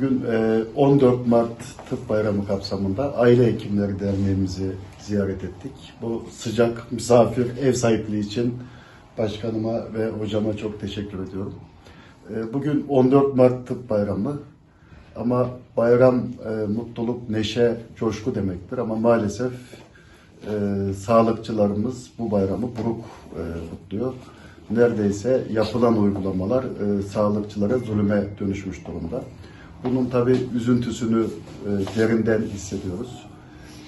Bugün e, 14 Mart Tıp Bayramı kapsamında Aile Hekimleri Derneğimizi ziyaret ettik. Bu sıcak misafir ev sahipliği için başkanıma ve hocama çok teşekkür ediyorum. E, Bugün 14 Mart Tıp Bayramı ama bayram e, mutluluk, neşe, coşku demektir ama maalesef e, sağlıkçılarımız bu bayramı buruk e, kutluyor. Neredeyse yapılan uygulamalar e, sağlıkçılara zulüme dönüşmüş durumda. Bunun tabi üzüntüsünü e, derinden hissediyoruz.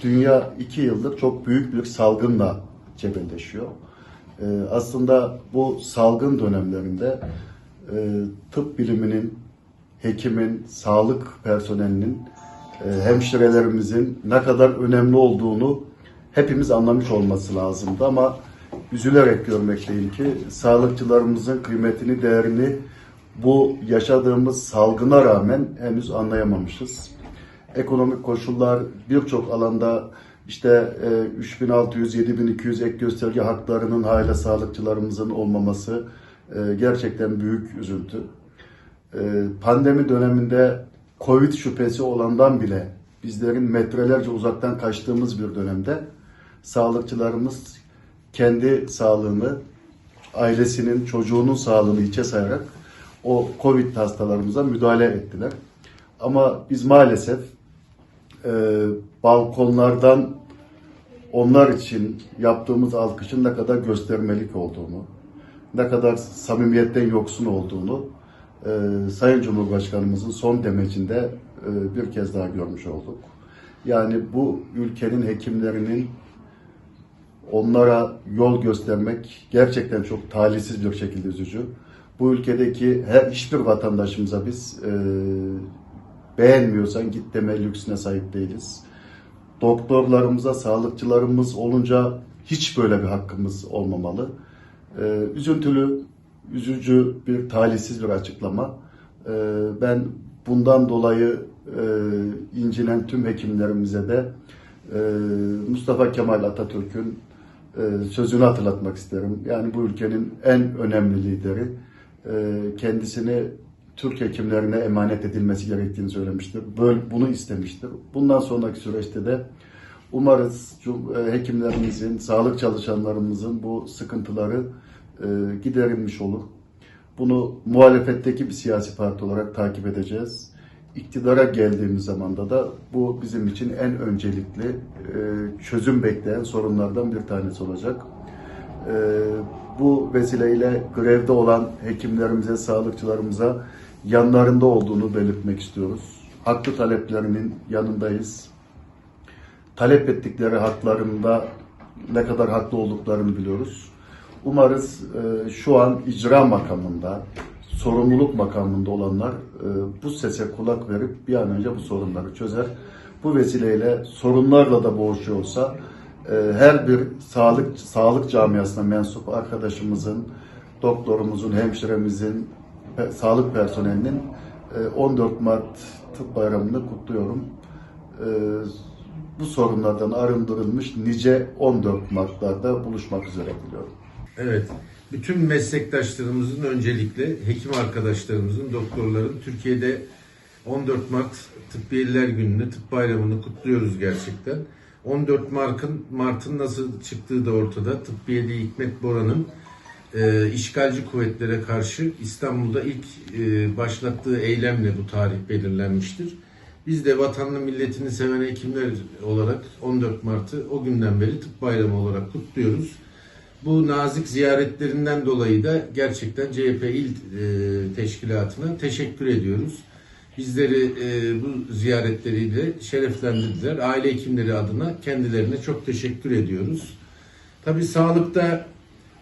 Dünya iki yıldır çok büyük bir salgınla cebelleşiyor. E, aslında bu salgın dönemlerinde e, tıp biliminin, hekimin, sağlık personelinin, hemşirelerimizin ne kadar önemli olduğunu hepimiz anlamış olması lazımdı ama üzülerek görmekteyim ki sağlıkçılarımızın kıymetini, değerini bu yaşadığımız salgına rağmen henüz anlayamamışız. Ekonomik koşullar birçok alanda işte e, 3600-7200 ek gösterge haklarının hala sağlıkçılarımızın olmaması e, gerçekten büyük üzüntü. E, pandemi döneminde Covid şüphesi olandan bile bizlerin metrelerce uzaktan kaçtığımız bir dönemde sağlıkçılarımız kendi sağlığını, ailesinin, çocuğunun sağlığını içe sayarak o Covid hastalarımıza müdahale ettiler. Ama biz maalesef e, balkonlardan onlar için yaptığımız alkışın ne kadar göstermelik olduğunu, ne kadar samimiyetten yoksun olduğunu e, Sayın Cumhurbaşkanımızın son demecinde e, bir kez daha görmüş olduk. Yani bu ülkenin hekimlerinin onlara yol göstermek gerçekten çok talihsiz bir şekilde üzücü. Bu ülkedeki her hiçbir vatandaşımıza biz e, beğenmiyorsan git deme lüksüne sahip değiliz. Doktorlarımıza, sağlıkçılarımız olunca hiç böyle bir hakkımız olmamalı. E, üzüntülü, üzücü bir talihsiz bir açıklama. E, ben bundan dolayı e, incinen tüm hekimlerimize de e, Mustafa Kemal Atatürk'ün e, sözünü hatırlatmak isterim. Yani bu ülkenin en önemli lideri kendisini Türk hekimlerine emanet edilmesi gerektiğini söylemiştir. Böyle bunu istemiştir. Bundan sonraki süreçte de umarız e, hekimlerimizin, sağlık çalışanlarımızın bu sıkıntıları e, giderilmiş olur. Bunu muhalefetteki bir siyasi parti olarak takip edeceğiz. İktidara geldiğimiz zamanda da bu bizim için en öncelikli e, çözüm bekleyen sorunlardan bir tanesi olacak. Bu vesileyle grevde olan hekimlerimize, sağlıkçılarımıza yanlarında olduğunu belirtmek istiyoruz. Haklı taleplerinin yanındayız. Talep ettikleri haklarında ne kadar haklı olduklarını biliyoruz. Umarız e, şu an icra makamında, sorumluluk makamında olanlar e, bu sese kulak verip bir an önce bu sorunları çözer. Bu vesileyle sorunlarla da boğuşuyor olsa e, her bir sağlık sağlık camiasına mensup arkadaşımızın, doktorumuzun, hemşiremizin, sağlık personelinin e, 14 Mart Tıp Bayramı'nı kutluyorum. E, bu sorunlardan arındırılmış nice 14 Mart'larda buluşmak üzere diliyorum. Evet. Bütün meslektaşlarımızın öncelikle hekim arkadaşlarımızın, doktorların Türkiye'de 14 Mart Tıbbiyeliler Günü'nü, Tıp Bayramı'nı kutluyoruz gerçekten. 14 Mart'ın Mart'ın nasıl çıktığı da ortada. Tıbbiyeli Hikmet Boran'ın e, işgalci kuvvetlere karşı İstanbul'da ilk e, başlattığı eylemle bu tarih belirlenmiştir. Biz de vatanını milletini seven hekimler olarak 14 Mart'ı o günden beri tıp bayramı olarak kutluyoruz. Bu nazik ziyaretlerinden dolayı da gerçekten CHP İl e, Teşkilatı'na teşekkür ediyoruz. Bizleri e, bu ziyaretleriyle şereflendirdiler. Aile hekimleri adına kendilerine çok teşekkür ediyoruz. Tabii sağlıkta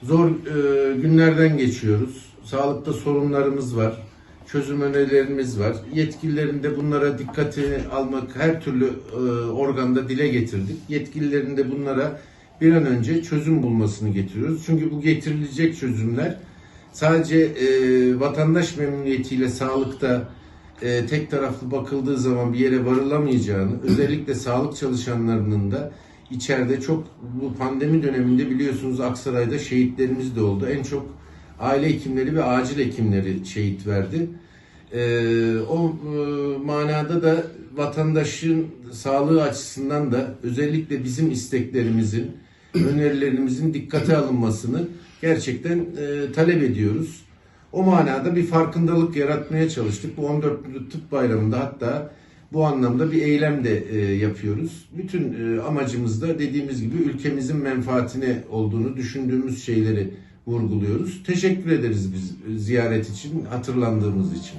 zor e, günlerden geçiyoruz. Sağlıkta sorunlarımız var. Çözüm önerilerimiz var. Yetkililerin de bunlara dikkatini almak her türlü e, organda dile getirdik. Yetkililerin de bunlara bir an önce çözüm bulmasını getiriyoruz. Çünkü bu getirilecek çözümler sadece e, vatandaş memnuniyetiyle sağlıkta e, tek taraflı bakıldığı zaman bir yere varılamayacağını, özellikle sağlık çalışanlarının da içeride çok bu pandemi döneminde biliyorsunuz Aksaray'da şehitlerimiz de oldu. En çok aile hekimleri ve acil hekimleri şehit verdi. Ee, o e, manada da vatandaşın sağlığı açısından da özellikle bizim isteklerimizin, önerilerimizin dikkate alınmasını gerçekten e, talep ediyoruz. O manada bir farkındalık yaratmaya çalıştık. Bu 14. Tıp Bayramı'nda hatta bu anlamda bir eylem de e, yapıyoruz. Bütün e, amacımız da dediğimiz gibi ülkemizin menfaatine olduğunu düşündüğümüz şeyleri vurguluyoruz. Teşekkür ederiz biz e, ziyaret için, hatırlandığımız için.